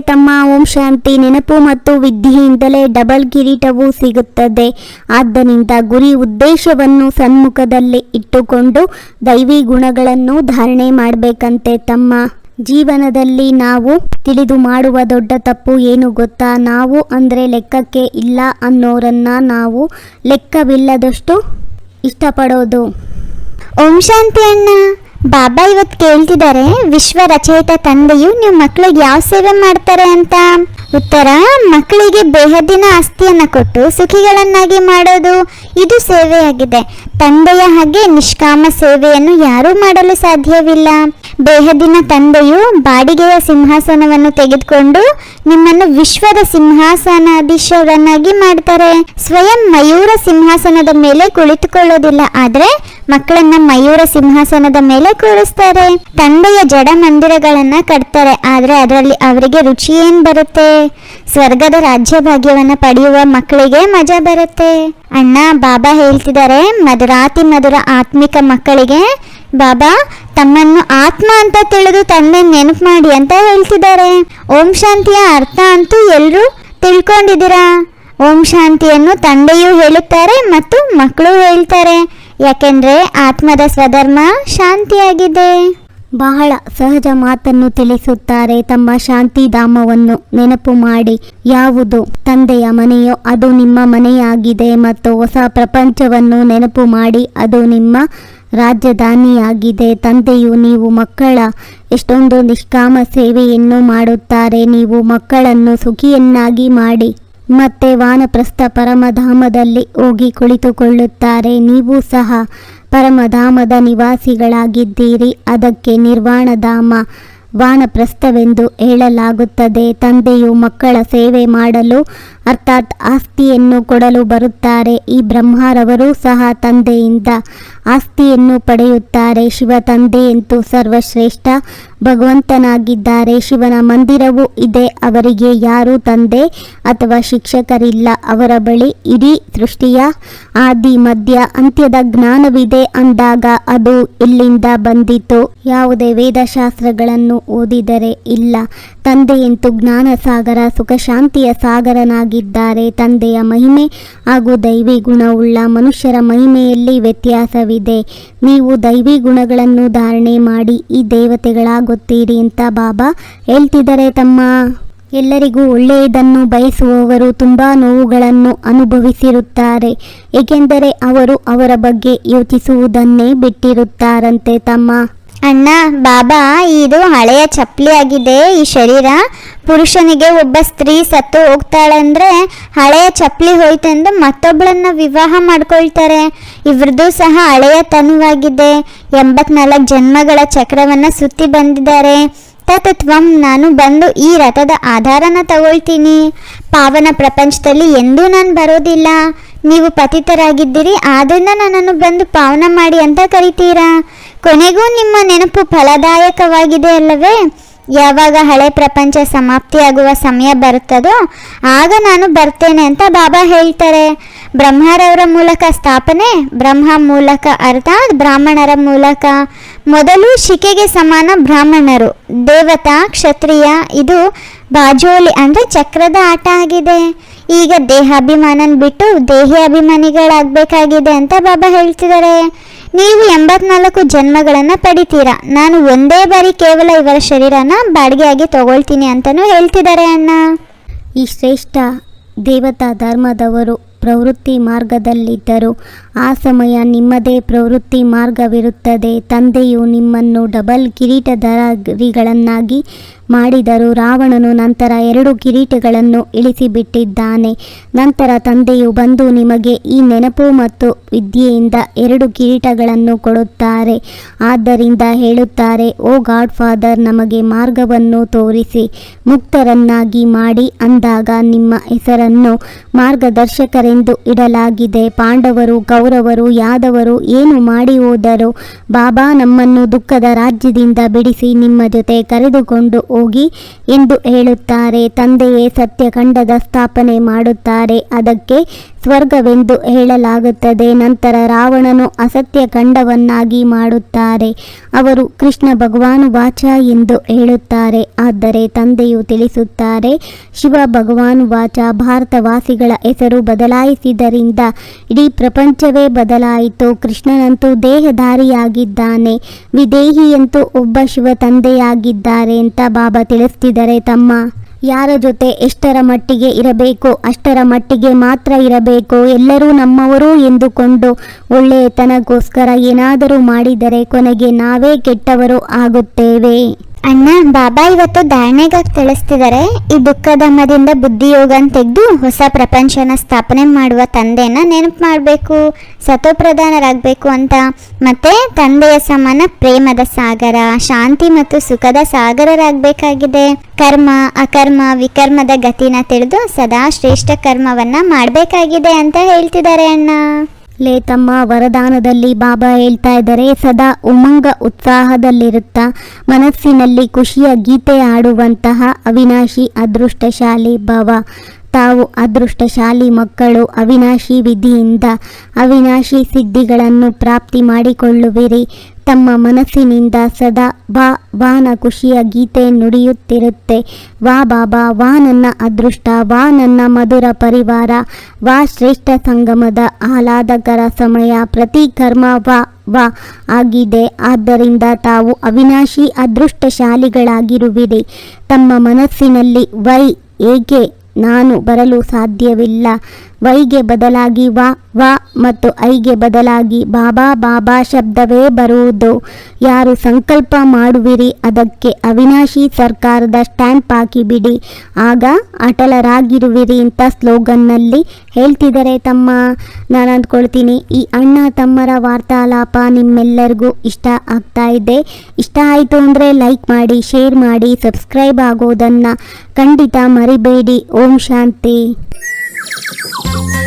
ತಮ್ಮ ಓಂ ಶಾಂತಿ ನೆನಪು ಮತ್ತು ವಿದ್ಯೆಯಿಂದಲೇ ಡಬಲ್ ಕಿರೀಟವೂ ಸಿಗುತ್ತದೆ. ಆದ್ದರಿಂದ ಗುರಿ ಉದ್ದೇಶವನ್ನು ಸನ್ಮುಖದಲ್ಲಿ ಇಟ್ಟುಕೊಂಡು ದೈವಿ ಗುಣಗಳನ್ನು ಧಾರಣೆ ಮಾಡಬೇಕಂತೆ ತಮ್ಮ ಜೀವನದಲ್ಲಿ ನಾವು ತಿಳಿದು ಮಾಡುವ ದೊಡ್ಡ ತಪ್ಪು ಏನು ಗೊತ್ತಾ? ನಾವು ಅಂದರೆ ಲೆಕ್ಕಕ್ಕೆ ಇಲ್ಲ ಅನ್ನೋರನ್ನ ನಾವು ಲೆಕ್ಕವಿಲ್ಲದಷ್ಟು ಇಷ್ಟಪಡೋದು. ಓಂ ಶಾಂತಿ ಅಣ್ಣ. ಬಾಬಾ ಇವತ್ತು ಕೇಳ್ತಿದ್ದಾರೆ ವಿಶ್ವ ರಚಯಿತ ತಂದೆಯು ನೀವು ಮಕ್ಕಳಿಗೆ ಯಾವ ಸೇವೆ ಮಾಡ್ತಾರೆ ಅಂತ. ಉತ್ತರ ಮಕ್ಕಳಿಗೆ ಬೇಹದಿನ ಆಸ್ತಿಯನ್ನು ಕೊಟ್ಟು ಸುಖಿಗಳನ್ನಾಗಿ ಮಾಡೋದು ಇದು ಸೇವೆಯಾಗಿದೆ. ತಂದೆಯ ಹಾಗೆ ನಿಷ್ಕಾಮ ಸೇವೆಯನ್ನು ಯಾರೂ ಮಾಡಲು ಸಾಧ್ಯವಿಲ್ಲ. ಬೇಹದ್ದಿನ ತಂದೆಯು ಬಾಡಿಗೆಯ ಸಿಂಹಾಸನವನ್ನು ತೆಗೆದುಕೊಂಡು ನಿಮ್ಮನ್ನು ವಿಶ್ವದ ಸಿಂಹಾಸನಾಧೀಶರನ್ನಾಗಿ ಮಾಡ್ತಾರೆ. ಸ್ವಯಂ ಮಯೂರ ಸಿಂಹಾಸನದ ಮೇಲೆ ಕುಳಿತುಕೊಳ್ಳೋದಿಲ್ಲ, ಆದ್ರೆ ಮಕ್ಕಳನ್ನ ಮಯೂರ ಸಿಂಹಾಸನದ ಮೇಲೆ ಕೂರಿಸ್ತಾರೆ. ತಂದೆಯ ಜಡ ಮಂದಿರಗಳನ್ನ ಕಟ್ತಾರೆ. ಆದ್ರೆ ಅದರಲ್ಲಿ ಅವರಿಗೆ ರುಚಿ ಏನ್ ಬರುತ್ತೆ? ಸ್ವರ್ಗದ ರಾಜ್ಯ ಭಾಗ್ಯವನ್ನ ಪಡೆಯುವ ಮಕ್ಕಳಿಗೆ ಮಜಾ ಬರುತ್ತೆ. ಅಣ್ಣ, ಬಾಬಾ ಹೇಳ್ತಿದ್ದಾರೆ ಮಧುರಾತಿ ಮಧುರ ಆತ್ಮಿಕ ಮಕ್ಕಳಿಗೆ ಬಾಬಾ, ತಮ್ಮನ್ನು ಆತ್ಮ ಅಂತ ತಿಳಿದು ತಂದೆ ನೆನಪು ಮಾಡಿ ಅಂತ ಹೇಳ್ತಿದ್ದಾರೆ. ಓಂ ಶಾಂತಿಯ ಅರ್ಥ ಅಂತೂ ಎಲ್ಲರೂ ತಿಳ್ಕೊಂಡಿದ್ದೀರಾ? ಓಂ ಶಾಂತಿಯನ್ನು ತಂದೆಯೂ ಹೇಳುತ್ತಾರೆ ಮತ್ತು ಮಕ್ಕಳು ಹೇಳ್ತಾರೆ. ಯಾಕೆಂದ್ರೆ ಆತ್ಮದ ಸ್ವಧರ್ಮ ಶಾಂತಿಯಾಗಿದೆ. ಬಹಳ ಸಹಜ ಮಾತನ್ನು ತಿಳಿಸುತ್ತಾರೆ ತಮ್ಮ ಶಾಂತಿಧಾಮವನ್ನು ನೆನಪು ಮಾಡಿ. ಯಾವುದು? ತಂದೆಯ ಮನೆಯೋ? ಅದು ನಿಮ್ಮ ಮನೆಯಾಗಿದೆ ಮತ್ತು ಹೊಸ ಪ್ರಪಂಚವನ್ನು ನೆನಪು ಮಾಡಿ. ಅದು ನಿಮ್ಮ ರಾಜಧಾನಿಯಾಗಿದೆ. ತಂದೆಯು ನೀವು ಮಕ್ಕಳ ಎಷ್ಟೊಂದು ನಿಷ್ಕಾಮ ಸೇವೆಯನ್ನು ಮಾಡುತ್ತಾರೆ. ನೀವು ಮಕ್ಕಳನ್ನು ಸುಖಿಯನ್ನಾಗಿ ಮಾಡಿ. ಮತ್ತೆ ವಾನಪ್ರಸ್ಥ ಪರಮಧಾಮದಲ್ಲಿ ಹೋಗಿ ಕುಳಿತುಕೊಳ್ಳುತ್ತಾರೆ. ನೀವು ಸಹ ಪರಮಧಾಮದ ನಿವಾಸಿಗಳಾಗಿದ್ದೀರಿ. ಅದಕ್ಕೆ ನಿರ್ವಾಣಧಾಮ ವಾನಪ್ರಸ್ಥವೆಂದು ಹೇಳಲಾಗುತ್ತದೆ. ತಂದೆಯು ಮಕ್ಕಳ ಸೇವೆ ಮಾಡಲು, ಅರ್ಥಾತ್ ಆಸ್ತಿಯನ್ನು ಕೊಡಲು ಬರುತ್ತಾರೆ. ಈ ಬ್ರಹ್ಮರವರು ಸಹ ತಂದೆಯಿಂದ ಆಸ್ತಿಯನ್ನು ಪಡೆಯುತ್ತಾರೆ. ಶಿವ ತಂದೆಯಂತೂ ಸರ್ವಶ್ರೇಷ್ಠ ಭಗವಂತನಾಗಿದ್ದಾರೆ. ಶಿವನ ಮಂದಿರವೂ ಇದೆ. ಅವರಿಗೆ ಯಾರೂ ತಂದೆ ಅಥವಾ ಶಿಕ್ಷಕರಿಲ್ಲ. ಅವರ ಬಳಿ ಇಡೀ ಸೃಷ್ಟಿಯ ಆದಿ, ಮಧ್ಯ, ಅಂತ್ಯದ ಜ್ಞಾನವಿದೆ ಅಂದಾಗ ಅದು ಇಲ್ಲಿಂದ ಬಂದಿತು. ಯಾವುದೇ ವೇದಶಾಸ್ತ್ರಗಳನ್ನು ಓದಿದರೆ ಇಲ್ಲ. ತಂದೆಯಂತೂ ಜ್ಞಾನ ಸಾಗರ ಸುಖಶಾಂತಿಯ ಸಾಗರನಾಗಿದ್ದಾರೆ. ತಂದೆಯ ಮಹಿಮೆ ಹಾಗೂ ದೈವಿ ಗುಣವುಳ್ಳ ಮನುಷ್ಯರ ಮಹಿಮೆಯಲ್ಲಿ ವ್ಯತ್ಯಾಸವಿದೆ. ನೀವು ದೈವಿ ಗುಣಗಳನ್ನು ಧಾರಣೆ ಮಾಡಿ ಈ ದೇವತೆಗಳಾಗುತ್ತೀರಿ ಅಂತ ಬಾಬಾ ಹೇಳ್ತಿದ್ದಾರೆ ತಮ್ಮ. ಎಲ್ಲರಿಗೂ ಒಳ್ಳೆಯದನ್ನು ಬಯಸುವವರು ತುಂಬ ನೋವುಗಳನ್ನು ಅನುಭವಿಸಿರುತ್ತಾರೆ. ಏಕೆಂದರೆ ಅವರು ಅವರ ಬಗ್ಗೆ ಯೋಚಿಸುವುದನ್ನೇ ಬಿಟ್ಟಿರುತ್ತಾರಂತೆ ತಮ್ಮ. ಅಣ್ಣ, ಬಾಬಾ, ಇದು ಹಳೆಯ ಚಪ್ಪಲಿ ಆಗಿದೆ. ಈ ಶರೀರ ಪುರುಷನಿಗೆ ಒಬ್ಬ ಸ್ತ್ರೀ ಸತ್ತು ಹೋಗ್ತಾಳಂದ್ರೆ ಹಳೆಯ ಚಪ್ಪಲಿ ಹೋಯ್ತೆಂದು ಮತ್ತೊಬ್ಬಳನ್ನ ವಿವಾಹ ಮಾಡ್ಕೊಳ್ತಾರೆ. ಇವ್ರದ್ದು ಸಹ ಹಳೆಯ ತನುವಾಗಿದೆ. ಎಂಬತ್ನಾಲ್ಕು ಜನ್ಮಗಳ ಚಕ್ರವನ್ನ ಸುತ್ತಿ ಬಂದಿದ್ದಾರೆ. ತತ್ವಂ ನಾನು ಬಂದು ಈ ರಥದ ಆಧಾರನ ತಗೊಳ್ತೀನಿ. ಪಾವನ ಪ್ರಪಂಚದಲ್ಲಿ ಎಂದೂ ನಾನು ಬರೋದಿಲ್ಲ. ನೀವು ಪತಿತರಾಗಿದ್ದೀರಿ ಆದ್ದರಿಂದ ನನ್ನನ್ನು ಬಂದು ಪಾವನ ಮಾಡಿ ಅಂತ ಕರಿತೀರಾ? ಕೊನೆಗೂ ನಿಮ್ಮ ನೆನಪು ಫಲದಾಯಕವಾಗಿದೆ ಅಲ್ಲವೇ? ಯಾವಾಗ ಹಳೆ ಪ್ರಪಂಚ ಸಮಾಪ್ತಿಯಾಗುವ ಸಮಯ ಬರುತ್ತದೋ, ಆಗ ನಾನು ಬರ್ತೇನೆ ಅಂತ ಬಾಬಾ ಹೇಳ್ತಾರೆ. ಬ್ರಹ್ಮರವರ ಮೂಲಕ ಸ್ಥಾಪನೆ, ಬ್ರಹ್ಮ ಮೂಲಕ ಅರ್ಥಾತ್ ಬ್ರಾಹ್ಮಣರ ಮೂಲಕ. ಮೊದಲು ಶಿಕೆಗೆ ಸಮಾನ ಬ್ರಾಹ್ಮಣರು. ದೇವತಾ, ಕ್ಷತ್ರಿಯ, ಇದು ಬಾಜೋಲಿ ಅಂದರೆ ಚಕ್ರದ ಆಟ ಆಗಿದೆ. ಈಗ ದೇಹಾಭಿಮಾನನ್ ಬಿಟ್ಟು ದೇಹಿ ಅಭಿಮಾನಿಗಳಾಗಬೇಕಾಗಿದೆ ಅಂತ ಬಾಬಾ ಹೇಳ್ತಿದ್ದಾರೆ. ನೀವು ಎಂಬತ್ನಾಲ್ಕು ಜನ್ಮಗಳನ್ನು ಪಡಿತೀರಾ. ನಾನು ಒಂದೇ ಬಾರಿ ಕೇವಲ ಇವರ ಶರೀರನ ಬಾಡಿಗೆಯಾಗಿ ತಗೊಳ್ತೀನಿ ಅಂತಲೂ ಹೇಳ್ತಿದ್ದಾರೆ ಅಣ್ಣ. ಈ ಶ್ರೇಷ್ಠ ದೇವತಾ ಧರ್ಮದವರು ಪ್ರವೃತ್ತಿ ಮಾರ್ಗದಲ್ಲಿದ್ದರು. ಆ ಸಮಯ ನಿಮ್ಮದೇ ಪ್ರವೃತ್ತಿ ಮಾರ್ಗವಿರುತ್ತದೆ. ತಂದೆಯು ನಿಮ್ಮನ್ನು ಡಬಲ್ ಕಿರೀಟಧಾರಿಗಳನ್ನಾಗಿ ಮಾಡಿದರು. ರಾವಣನು ನಂತರ ಎರಡು ಕಿರೀಟಗಳನ್ನು ಇಳಿಸಿಬಿಟ್ಟಿದ್ದಾನೆ. ನಂತರ ತಂದೆಯು ಬಂದು ನಿಮಗೆ ಈ ನೆನಪು ಮತ್ತು ವಿದ್ಯೆಯಿಂದ ಎರಡು ಕಿರೀಟಗಳನ್ನು ಕೊಡುತ್ತಾರೆ. ಆದ್ದರಿಂದ ಹೇಳುತ್ತಾರೆ, ಓ ಗಾಡ್ ಫಾದರ್ ನಮಗೆ ಮಾರ್ಗವನ್ನು ತೋರಿಸಿ, ಮುಕ್ತರನ್ನಾಗಿ ಮಾಡಿ. ಅಂದಾಗ ನಿಮ್ಮ ಹೆಸರನ್ನು ಮಾರ್ಗದರ್ಶಕರೆಂದು ಇಡಲಾಗಿದೆ. ಪಾಂಡವರು, ಕೌರವರು, ಯಾದವರು ಏನು ಮಾಡಿ ಹೋದರು? ಬಾಬಾ ನಮ್ಮನ್ನು ದುಃಖದ ರಾಜ್ಯದಿಂದ ಬಿಡಿಸಿ ನಿಮ್ಮ ಜೊತೆ ಕರೆದುಕೊಂಡು ಹೋಗಿ ಎಂದು ಹೇಳುತ್ತಾರೆ. ತಂದೆಯೇ ಸತ್ಯಖಂಡದ ಸ್ಥಾಪನೆ ಮಾಡುತ್ತಾರೆ. ಅದಕ್ಕೆ ಸ್ವರ್ಗವೆಂದು ಹೇಳಲಾಗುತ್ತದೆ. ನಂತರ ರಾವಣನು ಅಸತ್ಯ ಖಂಡವನ್ನಾಗಿ ಮಾಡುತ್ತಾರೆ. ಅವರು ಕೃಷ್ಣ ಭಗವಾನು ವಾಚ ಎಂದು ಹೇಳುತ್ತಾರೆ. ಆದರೆ ತಂದೆಯು ತಿಳಿಸುತ್ತಾರೆ, ಶಿವ ಭಗವಾನು ವಾಚ ಭಾರತವಾಸಿಗಳ ಹೆಸರು ಬದಲಾಯಿಸಿದ್ದರಿಂದ ಇಡೀ ಪ್ರಪಂಚವೇ ಬದಲಾಯಿತು. ಕೃಷ್ಣನಂತೂ ದೇಹಧಾರಿಯಾಗಿದ್ದಾನೆ. ವಿದೇಹಿಯಂತೂ ಒಬ್ಬ ಶಿವ ತಂದೆಯಾಗಿದ್ದಾರೆ ಅಂತ ಬಾಬಾ ತಿಳಿಸ್ತಿದ್ದಾರೆ ತಮ್ಮ ಯಾರ ಜೊತೆ ಎಷ್ಟರ ಮಟ್ಟಿಗೆ ಇರಬೇಕು, ಅಷ್ಟರ ಮಟ್ಟಿಗೆ ಮಾತ್ರ ಇರಬೇಕು, ಎಲ್ಲರೂ ನಮ್ಮವರು ಎಂದುಕೊಂಡು ಒಳ್ಳೆಯತನಕ್ಕೋಸ್ಕರ ಏನಾದರೂ ಮಾಡಿದರೆ ಕೊನೆಗೆ ನಾವೇ ಕೆಟ್ಟವರು ಆಗುತ್ತೇವೆ. ಅಣ್ಣ, ಬಾಬಾ ಇವತ್ತು ಧಾರಣೆಗಾಗಿ ತಿಳಿಸ್ತಿದ್ದಾರೆ ಈ ದುಃಖಧಮ್ಮದಿಂದ ಬುದ್ಧಿಯೋಗನ ತೆಗೆದು ಹೊಸ ಪ್ರಪಂಚನ ಸ್ಥಾಪನೆ ಮಾಡುವ ತಂದೆನ ನೆನಪು ಮಾಡಬೇಕು, ಸತೋಪ್ರಧಾನರಾಗಬೇಕು ಅಂತ. ಮತ್ತೆ ತಂದೆಯ ಸಮಾನ ಪ್ರೇಮದ ಸಾಗರ, ಶಾಂತಿ ಮತ್ತು ಸುಖದ ಸಾಗರರಾಗಬೇಕಾಗಿದೆ. ಕರ್ಮ, ಅಕರ್ಮ, ವಿಕರ್ಮದ ಗತಿನ ತಿಳಿದು ಸದಾ ಶ್ರೇಷ್ಠ ಕರ್ಮವನ್ನ ಮಾಡಬೇಕಾಗಿದೆ ಅಂತ ಹೇಳ್ತಿದ್ದಾರೆ ಅಣ್ಣ. ಲೇ ತಮ್ಮ ವರದಾನದಲ್ಲಿ ಬಾಬಾ ಹೇಳ್ತಾ ಇದ್ದಾರೆ, ಸದಾ ಉಮಂಗ ಉತ್ಸಾಹದಲ್ಲಿರುತ್ತಾ ಮನಸ್ಸಿನಲ್ಲಿ ಖುಷಿಯ ಗೀತೆ ಆಡುವಂತಹ ಅವಿನಾಶಿ ಅದೃಷ್ಟಶಾಲಿ ಭವ. ತಾವು ಅದೃಷ್ಟಶಾಲಿ ಮಕ್ಕಳು, ಅವಿನಾಶಿ ವಿಧಿಯಿಂದ ಅವಿನಾಶಿ ಸಿದ್ಧಿಗಳನ್ನು ಪ್ರಾಪ್ತಿ ಮಾಡಿಕೊಳ್ಳುವಿರಿ. ತಮ್ಮ ಮನಸ್ಸಿನಿಂದ ಸದಾ ಬಾ ವಾನ ಖುಷಿಯ ಗೀತೆ ನುಡಿಯುತ್ತಿರುತ್ತೆ. ವಾ ಬಾಬಾ ವಾ ನನ್ನ ಅದೃಷ್ಟ, ವಾ ನನ್ನ ಮಧುರ ಪರಿವಾರ, ವಾ ಶ್ರೇಷ್ಠ ಸಂಗಮದ ಆಹ್ಲಾದಕರ ಸಮಯ, ಪ್ರತಿ ಕರ್ಮ ವಾ ವಾ ಆಗಿದೆ. ಆದ್ದರಿಂದ ತಾವು ಅವಿನಾಶಿ ಅದೃಷ್ಟಶಾಲಿಗಳಾಗಿರುವಿರಿ. ತಮ್ಮ ಮನಸ್ಸಿನಲ್ಲಿ ವೈ ಏಕೆ ನಾನು ಬರಲು ಸಾಧ್ಯವಿಲ್ಲ? ವೈಗೆ ಬದಲಾಗಿ ವಾ ವಾ ಮತ್ತು ಐಗೆ ಬದಲಾಗಿ ಬಾಬಾ ಬಾಬಾ ಶಬ್ದವೇ ಬರುವುದು. ಯಾರು ಸಂಕಲ್ಪ ಮಾಡುವಿರಿ, ಅದಕ್ಕೆ ಅವಿನಾಶಿ ಸರ್ಕಾರದ ಸ್ಟ್ಯಾಂಪ್ ಹಾಕಿಬಿಡಿ. ಆಗ ಅಟಲರಾಗಿರುವಿರಿ ಅಂತ ಸ್ಲೋಗನ್ನಲ್ಲಿ. ಹೇಳ್ತಿದ್ದಾರೆ ತಮ್ಮ ನಾನು ಅಂದ್ಕೊಳ್ತೀನಿ ಈ ಅಣ್ಣ ತಮ್ಮರ ವಾರ್ತಾಲಾಪ ನಿಮ್ಮೆಲ್ಲರಿಗೂ ಇಷ್ಟ ಆಗ್ತಾ ಇದೆ. ಇಷ್ಟ ಆಯಿತು ಅಂದರೆ ಲೈಕ್ ಮಾಡಿ, ಶೇರ್ ಮಾಡಿ, ಸಬ್ಸ್ಕ್ರೈಬ್ ಆಗೋದನ್ನು ಖಂಡಿತ ಮರಿಬೇಡಿ. ಓಂ ಶಾಂತಿ. Thank you.